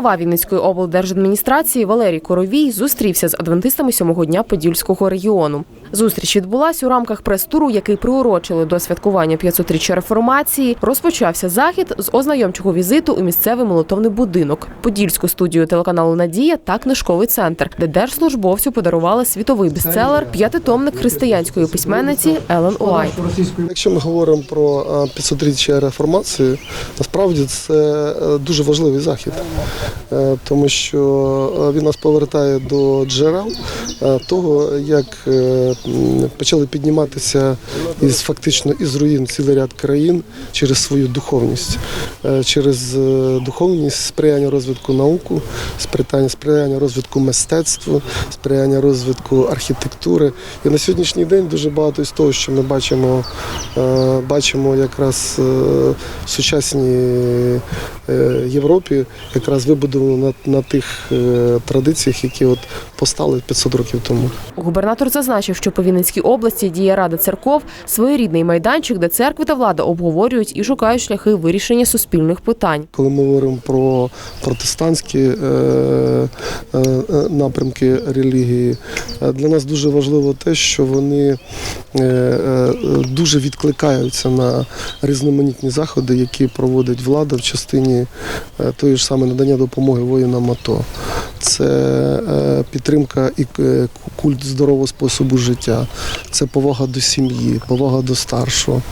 Голова Вінницької облдержадміністрації Валерій Коровій зустрівся з адвентистами сьомого дня Подільського регіону. Зустріч відбулась у рамках прес-туру, який приурочили до святкування 500-річчя реформації. Розпочався захід з ознайомчого візиту у місцевий молотовний будинок, подільську студію телеканалу Надія та книжковий центр, де держслужбовцю подарували світовий бестселер п'ятитомник християнської письменниці Елен Уайт. Якщо ми говоримо про е, 500-річчя реформації, насправді це е, дуже важливий захід, Е, тому що е, він нас повертає до джерел е, того, як е, почали підніматися із фактично із руїн цілий ряд країн через свою духовність, Е, через е, духовність сприяння розвитку науку, сприяння розвитку мистецтва, сприяння розвитку архітектури. І на сьогоднішній день дуже багато із того, що ми бачимо, е, бачимо якраз в сучасній Європі, якраз вибудовано на, на тих традиціях, які от постали 500 років тому. Губернатор зазначив, що по Вінницькій області діє рада церков, своєрідний майданчик, де церкви та влада обговорюють і шукають шляхи вирішення суспільних питань. Коли ми говоримо про протестантські е, е, е, напрямки релігії, для нас дуже важливо те, що вони дуже відкликаються на різноманітні заходи, які проводить влада в частині тої ж саме надання допомоги воїнам АТО. Це підтримка і культ здорового способу життя, це повага до сім'ї, повага до старшого,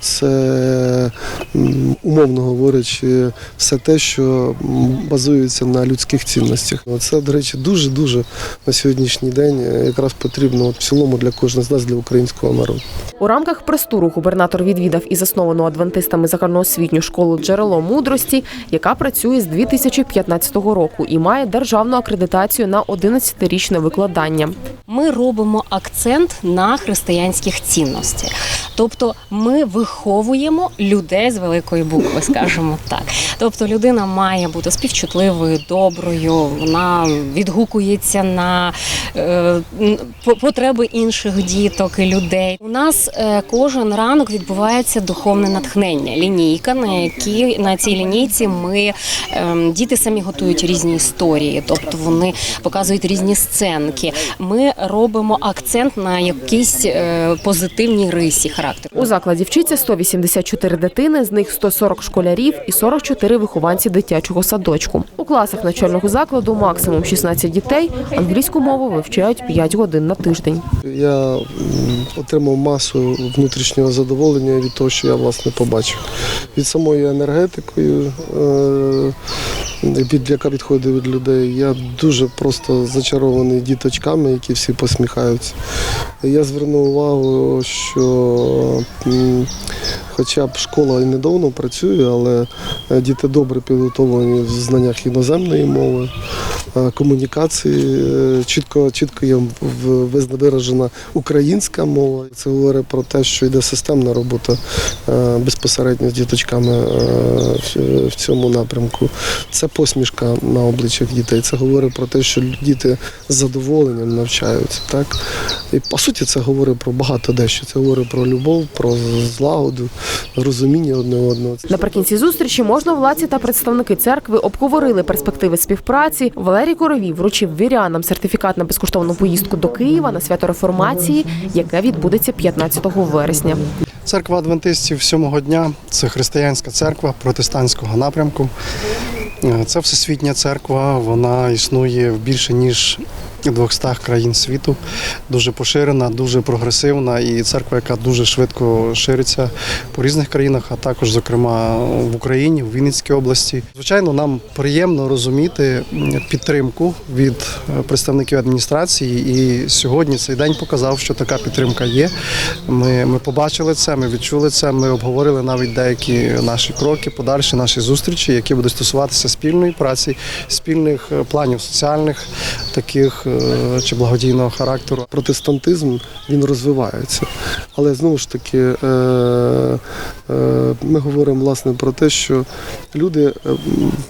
це умовно говорячи, все те, що базується на людських цінностях. Це, до речі, дуже дуже на сьогоднішній день якраз потрібно от в цілому для кожного з нас, для українського народу. У рамках прес-туру губернатор відвідав і засновану адвентистами загальноосвітню школу Джерело мудрості, яка працює з 2015 року і має державну акредитацію на 11-річне викладання. ми робимо акцент на християнських цінностях. Тобто ми виховуємо людей з великої букви, скажімо так. Тобто людина має бути співчутливою, доброю, вона відгукується на е, по- потреби інших діток і людей. У нас е, кожен ранок відбувається духовне натхнення, лінійка, на якій на цій лінійці ми ем, діти самі готують різні історії, тобто вони показують різні сценки. Ми робимо акцент на якійсь е, позитивній рисі характеру. У закладі вчиться 184 дитини, з них 140 школярів і 44 вихованці дитячого садочку. У класах начального закладу максимум 16 дітей. Англійську мову вивчають 5 годин на тиждень. Я отримав масу внутрішнього задоволення від того, що я власне побачив. Від самої енергетикою, е, від яка відходить від людей. Я дуже просто зачарований діточками, які всі посміхаються. Я звернув увагу, що хоча б школа і недавно працює, але е, діти добре підготовлені в знаннях іноземної мови, комунікації. е, Чітко, чітко є виражена українська мова. Це говорить про те, що йде системна робота е, безпосередньо з діточками е, в- цьому напрямку. Це посмішка на обличчях дітей. Це говорить про те, що діти з задоволенням навчаються. Так? І по суті, це говорить про багато дещо. Це говорить про любов, про злагоду, розуміння одне одного. Наприкінці зустрічі можновладці та представники церкви обговорили перспективи співпраці. Валерій Коровій вручив вірянам сертифікат на безкоштовну поїздку до Києва на свято реформації, яке відбудеться 15 вересня. Церква адвентистів сьомого дня це християнська церква протестантського напрямку. Е, Це всесвітня церква, вона існує більше ніж 200 країн світу, дуже поширена, дуже прогресивна і церква, яка дуже швидко шириться по різних країнах, а також, зокрема, в Україні, в Вінницькій області. Звичайно, нам приємно розуміти підтримку від е, представників адміністрації. І сьогодні цей день показав, що така підтримка є. Ми, ми побачили це, ми відчули це. Ми обговорили навіть деякі наші кроки, подальші наші зустрічі, які будуть стосуватися спільної праці, спільних е, планів соціальних, таких е, чи благодійного характеру. протестантизм він розвивається. Але знову ж таки, е, е, ми говоримо власне про те, що люди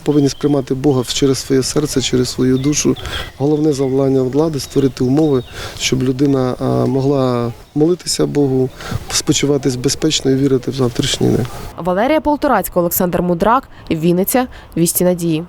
повинні сприймати Бога через своє серце, через свою душу. Головне завдання влади створити умови, щоб людина могла молитися Богу, спочуватись безпечно і вірити в завтрашній день. Валерія Полторацька, Олександр Мудрак, Вінниця, Вісті Надії.